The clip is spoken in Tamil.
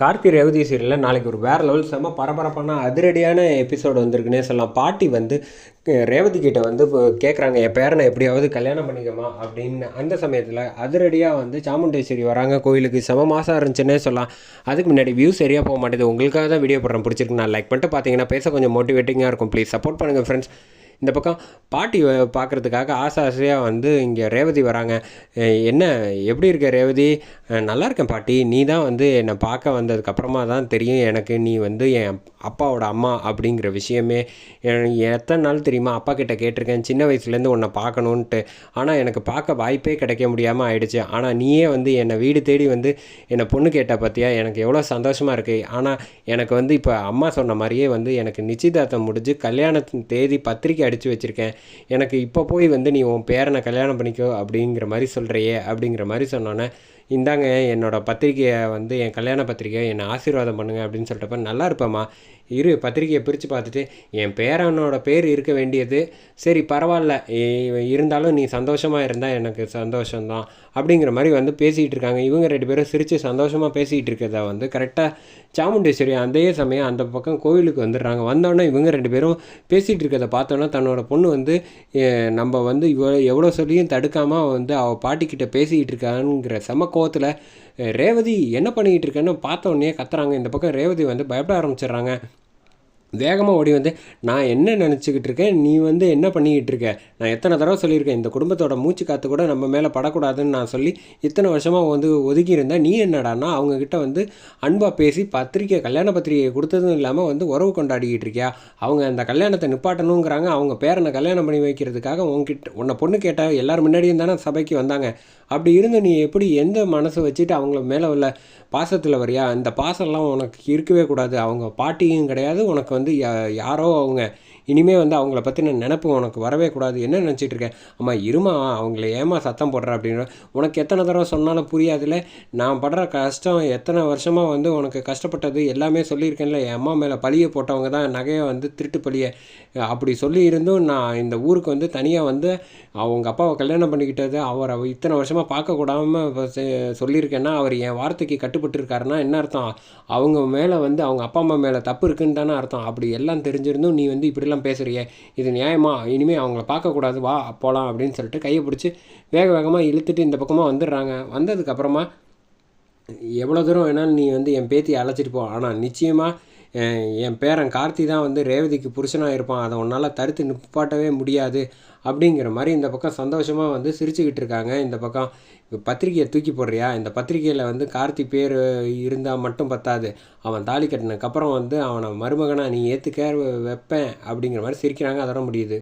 கார்த்தி ரேவதி சீரியலில் நாளைக்கு ஒரு வேறு லெவல் செம்ம பரபரப்பான அதிரடியான எபிசோடு வந்திருக்குன்னே சொல்லலாம். பாட்டி வந்து ரேவதி கிட்ட வந்து இப்போ கேட்குறாங்க என் பேரனை எப்படியாவது கல்யாணம் பண்ணிக்கமா அப்படின்னு. அந்த சமயத்தில் அதிரடியாக வந்து சாமுண்டேஸ்வரி வராங்க கோயிலுக்கு செம மாதம் இருந்துச்சுன்னே சொல்லலாம். அதுக்கு முன்னாடி வியூ சரியாக போக மாட்டேது. உங்களுக்காக தான் வீடியோ போடுறேன். பிடிச்சிருக்கு நான் லைக் பண்ணிட்டு பார்த்தீங்கன்னா பேச கொஞ்சம் மோட்டிவேட்டிங்காக இருக்கும். ப்ளீஸ் சப்போர்ட் பண்ணுங்கள் ஃப்ரெண்ட்ஸ் இந்த பக்கம் பாட்டி பார்க்குறதுக்காக பார்க்கறதுக்காக ஆசை ஆசையாக வந்து இங்கே ரேவதி வராங்க. என்ன எப்படி இருக்க ரேவதி? நல்லா இருக்கேன் பாட்டி. நீ தான் வந்து என்னை பார்க்க வந்ததுக்கப்புறமா தான் தெரியும் எனக்கு நீ வந்து என் அப்பாவோட அம்மா அப்படிங்கிற விஷயமே. எத்தனை நாள் தெரியுமா அப்பா கிட்ட கேட்டிருக்கேன். சின்ன வயசுலேருந்து உன்னை பார்க்கணுன்ட்டு ஆனால் எனக்கு பார்க்க வாய்ப்பே கிடைக்க முடியாமல் ஆயிடுச்சு. ஆனால் நீயே வந்து என்னை வீடு தேடி வந்து என்னை பொண்ணு கேட்ட பார்த்தியா எனக்கு எவ்வளோ சந்தோஷமாக இருக்குது ஆனால் எனக்கு வந்து இப்போ அம்மா சொன்ன மாதிரியே வந்து எனக்கு நிச்சயதார்த்தம் முடிஞ்சு கல்யாணத்தின் தேதி பத்திரிக்கை அடித்து வச்சுருக்கேன். எனக்கு இப்போ போய் வந்து நீ உன் பேரனை கல்யாணம் பண்ணிக்கோ அப்படிங்கிற மாதிரி சொல்கிறியே அப்படிங்கிற மாதிரி சொன்னோன்னே இந்தாங்க என்னோடய பத்திரிக்கையை வந்து என் கல்யாண பத்திரிக்கையை என்னை ஆசீர்வாதம் பண்ணுங்க அப்படின்னு சொல்லிட்டப்ப நல்லா இருப்பேம்மா. இரு பத்திரிக்கையை பிரித்து பார்த்துட்டு என் பேரனோட பேர் இருக்க வேண்டியது. சரி பரவாயில்ல. இருந்தாலும் நீ சந்தோஷமாக இருந்தால் எனக்கு சந்தோஷம்தான். அப்படிங்கிற மாதிரி வந்து பேசிகிட்டு இருக்காங்க. இவங்க ரெண்டு பேரும் சிரித்து சந்தோஷமாக பேசிகிட்டு இருக்கிறத வந்து கரெக்டாக சாமுண்டேஸ்வரி அதே சமயம் அந்த பக்கம் கோவிலுக்கு வந்துடுறாங்க. வந்தோடனே இவங்க ரெண்டு பேரும் பேசிகிட்டு இருக்கிறத பார்த்தோன்னா தன்னோட பொண்ணு வந்து நம்ம வந்து இவ்வளோ எவ்வளோ சொல்லியும் தடுக்காமல் வந்து அவள் பாட்டிக்கிட்ட பேசிக்கிட்டு இருக்காங்கிற செம கோவத்தில் ரேவதி என்ன பண்ணிக்கிட்டு இருக்கேன்னு பார்த்தோன்னே கத்துறாங்க. இந்த பக்கம் ரேவதி வந்து பயப்பட ஆரம்பிச்சிடுறாங்க. வேகமாக ஓடி வந்து நான் என்ன நினச்சிக்கிட்டு இருக்கேன்? நீ வந்து என்ன பண்ணிக்கிட்டு இருக்க? நான் எத்தனை தடவை சொல்லியிருக்கேன் இந்த குடும்பத்தோட மூச்சு காற்று கூட நம்ம மேலே படக்கூடாதுன்னு நான் சொல்லி இத்தனை வருஷமாக வந்து ஒதுக்கி இருந்தேன் நீ என்னடான்னா அவங்கக்கிட்ட வந்து அன்பாக பேசி பத்திரிக்கை கல்யாண பத்திரிக்கையை கொடுத்ததும் இல்லாமல் வந்து உறவு கொண்டாடிக்கிட்டு இருக்கியா? அவங்க அந்த கல்யாணத்தை நிப்பாட்டணுங்கிறாங்க. அவங்க பேரனை கல்யாணம் பண்ணி வைக்கிறதுக்காக உங்ககிட்ட உன்னை பொண்ணு கேட்டால் எல்லோரும் முன்னாடியும் தானே சபைக்கு வந்தாங்க. அப்படி இருந்து நீ எப்படி எந்த மனசை வச்சுட்டு அவங்கள மேலே உள்ள பாசத்தில் வரியா? இந்த பாசம்லாம் உனக்கு இருக்கவே கூடாது. அவங்க பாட்டியும் கிடையாது உனக்கு வந்து யா- யாரோ அவங்க இனிமே வந்து அவங்கள பற்றின நினப்பு உனக்கு வரவே கூடாது. என்ன நினச்சிட்டு இருக்க? அம்மா இருமா அவங்கள ஏமா சத்தம் போடுற அப்படின்ற உனக்கு எத்தனை தடவை சொன்னாலும் புரியாதுல்ல. நான் படுற கஷ்டம் எத்தனை வருஷமாக வந்து உனக்கு கஷ்டப்பட்டது எல்லாமே சொல்லியிருக்கேன்ல. என் அம்மா மேலே பழியை போட்டவங்க தான் நகையை வந்து திருட்டு பழியை அப்படி சொல்லி இருந்தும் நான் இந்த ஊருக்கு வந்து தனியாக வந்து அவங்க அப்பாவை கல்யாணம் பண்ணிக்கிட்டது அவரை இத்தனை வருஷமாக பார்க்கக்கூடாமல் சொல்லியிருக்கேன்னா அவர் என் வார்த்தைக்கு கட்டுப்பட்டு இருக்காருன்னா என்ன அர்த்தம்? அவங்க மேலே வந்து அவங்க அப்பா அம்மா மேலே தப்பு இருக்குன்னு தானே அர்த்தம். அப்படி எல்லாம் தெரிஞ்சிருந்தும் நீ வந்து இப்படிலாம் பேசுறியே இது நியாயமா? இனிமேல் அவங்கள பார்க்கக்கூடாது வா போகலாம் அப்படின்னு சொல்லிட்டு கையை பிடிச்சி வேக வேகமாக இழுத்துட்டு இந்த பக்கமாக வந்துடுறாங்க. வந்ததுக்கப்புறமா எவ்வளோ தூரம் வேணாலும் நீ வந்து என் பேத்தியை அழைச்சிட்டு போ. ஆனால் நிச்சயமாக என் பேரன் கார்த்தி தான் வந்து ரேவதிக்கு புருஷனாக இருப்பான். அதை உன்னால் தடுத்து நிப்பாட்டவே முடியாது. அப்படிங்கிற மாதிரி இந்த பக்கம் சந்தோஷமாக வந்து சிரிச்சுக்கிட்டு இருக்காங்க. இந்த பக்கம் இப்ப பத்திரிக்கையை தூக்கி போடுறியா? இந்த பத்திரிக்கையில் வந்து கார்த்தி பேர் இருந்தால் மட்டும் பத்தாது. அவன் தாலி கட்டினதுக்கப்புறம் வந்து அவனை மருமகனாக நீ ஏற்றுக்க வைப்பேன். அப்படிங்கிற மாதிரி சிரிக்கிறாங்க. அதோட முடியுது.